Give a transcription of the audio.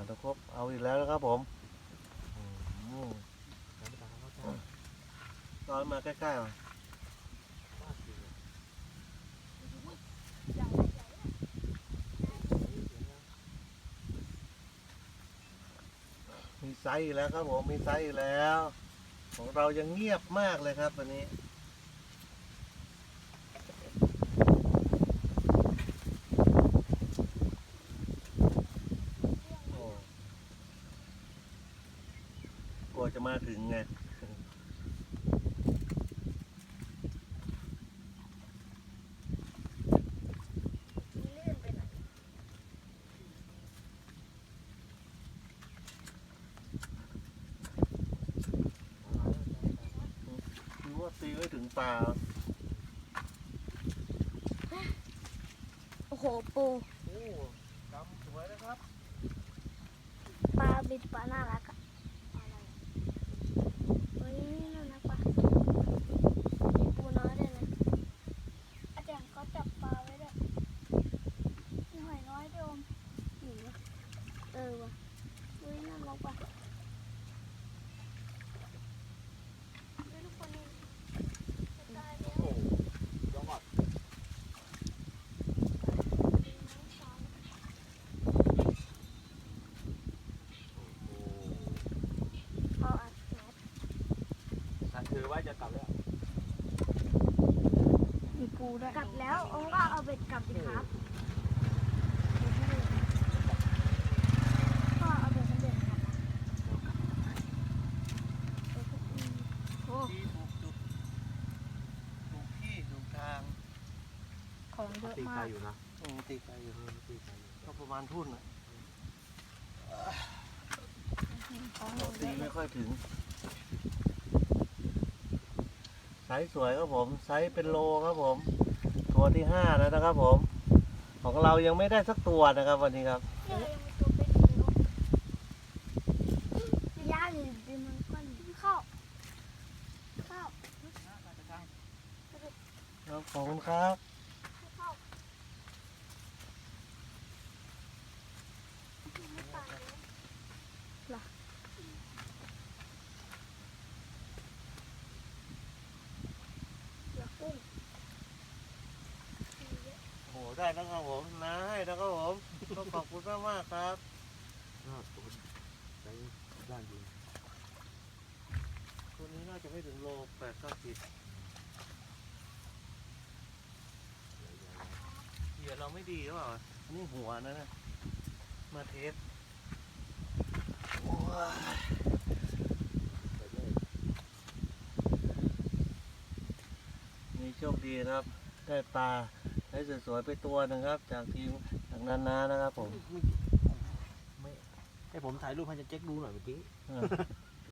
าตะครบเอาอีกแล้วนะครับผมอืมน้ำตอนมาใกล้ๆมาบ้าจริงมีไซส์อีกแล้วครับผม มีไซส์อีกแล้ว ของเรายังเงียบมากเลยครับวันนี้ โอ้กลัว จะมาถึงไงลื่นไปหน่อยคิดว่าตีไม่ถึงปลาโอ้โหปูโอ้ดำสวยนะครับ ปลาบิดปลาน่ารักอะเฮ้ยน่ารักปะมีปูน้อยด้วยนะอาจารย์เขาจับปลาไว้ด้วยมีหอยน้อยด้วยอมอยู่วะเออวะเฮ้ยน่ารัก ป่ะดูลูกคนนี้จะตายแล้ว เอาอัดแก๊สฉันถือว่าจะกลับแล้ว มีปูด้วยกลับแล้วองค์ก็เอาเบ็ดกลับสิครับก็เอาเบ็ดมันเบ็ดกลับโอ้ ที่ถูกจุดถูกที่ถูกทาง ของ เยอะตีไกลมากอยู่นะอืมตีไกลอยู่ตีไกลอยู่ก็ประมาณทุ่นอะของตีไม่ค่อยถึงไซส์สวยครับผมไซส์เป็นโลครับผม ตัวที่ห้าแล้วนะครับผม ของเรายังไม่ได้สักตัวนะครับวันนี้ครับ เนี่ยยังมีตัวเป็นอยู่ย่างอยู่ดีมันก้อนเข้าเข้า ครับขอบคุณครับ เข้าไม่ตายเหรอเหลือกุ้ง โอ้โห ได้แล้วครับผมนะให้แล้วครับผมก็ขอบคุณมากมากๆครับน่าตัวใช้ด้านดีตัวนี้น่าจะไม่ถึงโลแปดเก้าสิบเหยื่อเราไม่ดีหรือเปล่าอันนี่หัวนะนะมาเทสโอ้ยนี่โชคดีนะครับ ได้ปลา ได้สวยๆไปตัวหนึงครับ จากทีมจากนานานะครับผมไม่ให้ผมถ่ายรูปให้จะเจ๊กดูหน่อยเมื่อกี้ เออ